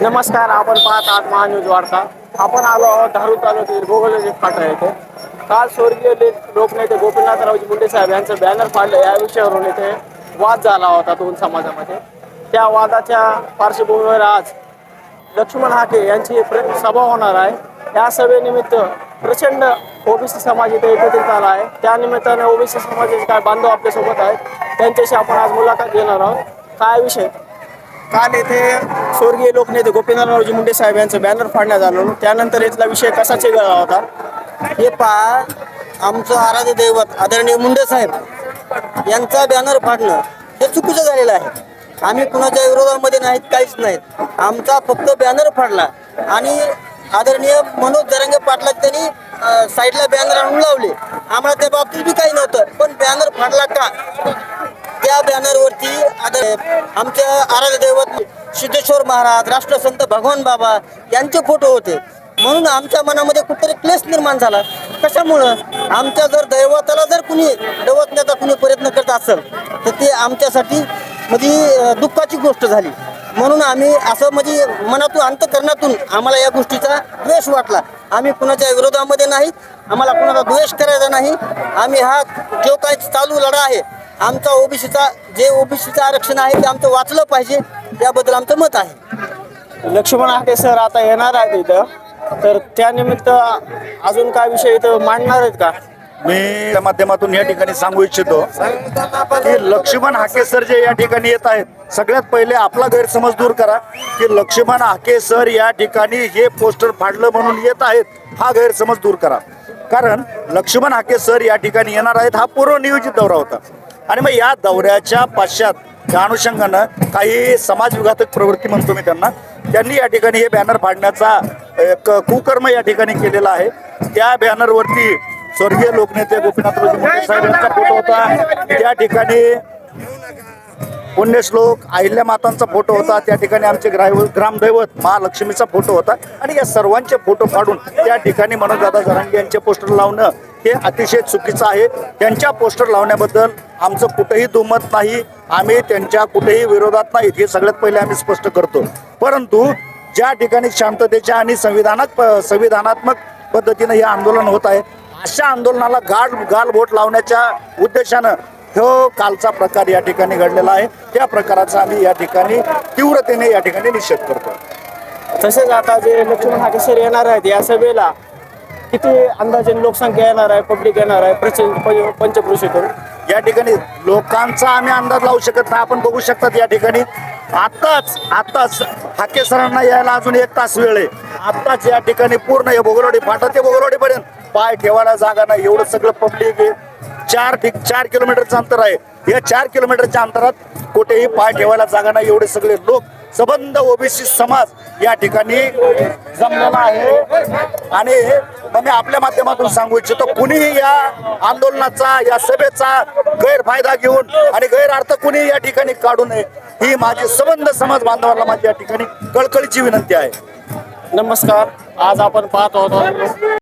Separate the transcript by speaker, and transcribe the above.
Speaker 1: नमस्कार आपण पाहत आहात महान्यूज वार्ता. आपण आलो आहोत धारू तालुक्यातील गोगोली फाटा येथे. काल स्वर्गीय लोकनेते गोपीनाथरावजी मुंडे साहेब यांचं बॅनर फाडलं. या विषयावरून इथे वाद झाला होता दोन समाजामध्ये. त्या वादाच्या पार्श्वभूमीवर आज लक्ष्मण हाके यांची सभा होणार आहे. या सभेनिमित्त प्रचंड ओबीसी समाज इथे एकत्रित आला आहे. त्यानिमित्ताने ओबीसी समाजाचे काय बांधव आपल्यासोबत आहेत. त्यांच्याशी आपण आज मुलाखत घेणार आहोत. काय विषय? काल येथे स्वर्गीय लोकनेते गोपीनाथरावजी मुंडे साहेब यांचं बॅनर फाडण्यात आलं त्यानंतर इथला विषय कसा चिघळला होता?
Speaker 2: हे पहा आमचं आराध्य दैवत आदरणीय मुंडे साहेब यांचा बॅनर फाडणं हे चुकीचं झालेलं आहे. आम्ही कुणाच्या विरोधामध्ये नाहीत काहीच नाहीत. आमचा फक्त बॅनर फाडला आणि आदरणीय मनोज जरंगे पाटला त्यांनी साईडला बॅनर आणून लावले. आम्हाला त्या बाबतीत बी काही नव्हतं पण बॅनर फाडला का? त्या की आदर आमच्या आराध्य दैवत सिद्धेश्वर महाराज राष्ट्रसंत भगवान बाबा यांचे फोटो होते. म्हणून आमच्या मनामध्ये कुठेतरी क्लेश निर्माण झाला. कशामुळं? आमच्या जर दैवताला जर कुणी दैवतण्याचा कुणी प्रयत्न करत असेल तर ते आमच्यासाठी म्हणजे दुःखाची गोष्ट झाली. म्हणून आम्ही असं म्हणजे मनातून अंतकरणातून आम्हाला या गोष्टीचा द्वेष वाटला. आम्ही कुणाच्या विरोधामध्ये नाही आम्हाला कुणाचा द्वेष करायचा नाही. आम्ही हा जो काही चालू लढा आहे आमचा ओबीसीचा जे ओबीसीचं आरक्षण आहे ते आमचं वाचलं पाहिजे त्याबद्दल आमचं मत आहे.
Speaker 1: लक्ष्मण हाके सर आता येणार आहेत इथं. तर त्यानिमित्त अजून काय विषय इथं मांडणार आहेत का?
Speaker 3: मी त्या माध्यमातून या ठिकाणी सांगू इच्छितो की लक्ष्मण हाके सर जे या ठिकाणी येत आहेत सगळ्यात पहिले आपला गैरसमज दूर करा की लक्ष्मण हाके सर या ठिकाणी हे पोस्टर फाडलं म्हणून येत आहेत हा गैरसमज दूर करा. कारण लक्ष्मण हाके सर या ठिकाणी येणार आहेत हा पूर्वनियोजित दौरा होता. आणि मग या दौऱ्याच्या पाश्चात त्या अनुषंगानं काही समाजविघातक प्रवृत्ती म्हणतो मी त्यांना त्यांनी या ठिकाणी हे बॅनर फाडण्याचा एक कुकर्म या ठिकाणी केलेला आहे. त्या बॅनरवरती स्वर्गीय लोकनेते गोपीनाथरावजी मुंडे साहेब यांचा फोटो होता. त्या ठिकाणी पुण्यश्लोक अहिल्या मातांचा फोटो होता. त्या ठिकाणी आमचे ग्राम ग्रामदैवत महालक्ष्मीचा फोटो होता. आणि या सर्वांचे फोटो काढून त्या ठिकाणी मनोजदादा जरांगे यांचे पोस्टर लावणं हे अतिशय चुकीचं आहे. त्यांच्या पोस्टर लावण्याबद्दल आमचं कुठेही दुमत नाही. आम्ही त्यांच्या कुठेही विरोधात नाहीत. हे सगळ्यात पहिले आम्ही स्पष्ट करतो. परंतु ज्या ठिकाणी शांततेच्या आणि संविधानात संविधानात्मक पद्धतीनं हे आंदोलन होत आहे अशा आंदोलनाला गाड गालबोट लावण्याच्या उद्देशानं हो कालचा प्रकार या ठिकाणी घडलेला आहे. त्या प्रकाराचा आम्ही या ठिकाणी तीव्रतेने या ठिकाणी निषेध करतो.
Speaker 1: तसेच आता जे लक्ष्मण हाके सर येणार आहेत या सभेला किती अंदाजे लोकसंख्या येणार आहे पब्लिक येणार आहे प्रचंड पंचक्रोशीतून
Speaker 3: या ठिकाणी लोकांचा आम्ही अंदाज लावू शकत नाही. आपण बघू शकतात या ठिकाणी आत्ताच आत्ताच हाके सरांना यायला अजून एक तास वेळ आहे. आत्ताच या ठिकाणी पूर्ण हे बोगलवाडी फाटा ते बोगलवाडी पर्यंत पाय ठेवायला जागा नाही. एवढं सगळं पब्लिक आहे. चार चार किलोमीटरचं अंतर आहे. या चार किलोमीटरच्या अंतरात कुठेही पाय ठेवायला जागा नाही. एवढे सगळे लोक सबंध ओबीसी समाज या ठिकाणी जमलेला आहे. आणि मग मी आपल्या माध्यमातून सांगू इच्छितो कुणीही या आंदोलनाचा या सभेचा गैरफायदा घेऊन आणि गैरअर्थ कुणीही या ठिकाणी काढू नये ही माझी सबंध समाज बांधवांना माझी या ठिकाणी कळकळीची विनंती आहे.
Speaker 1: नमस्कार. आज आपण पाहत आहोत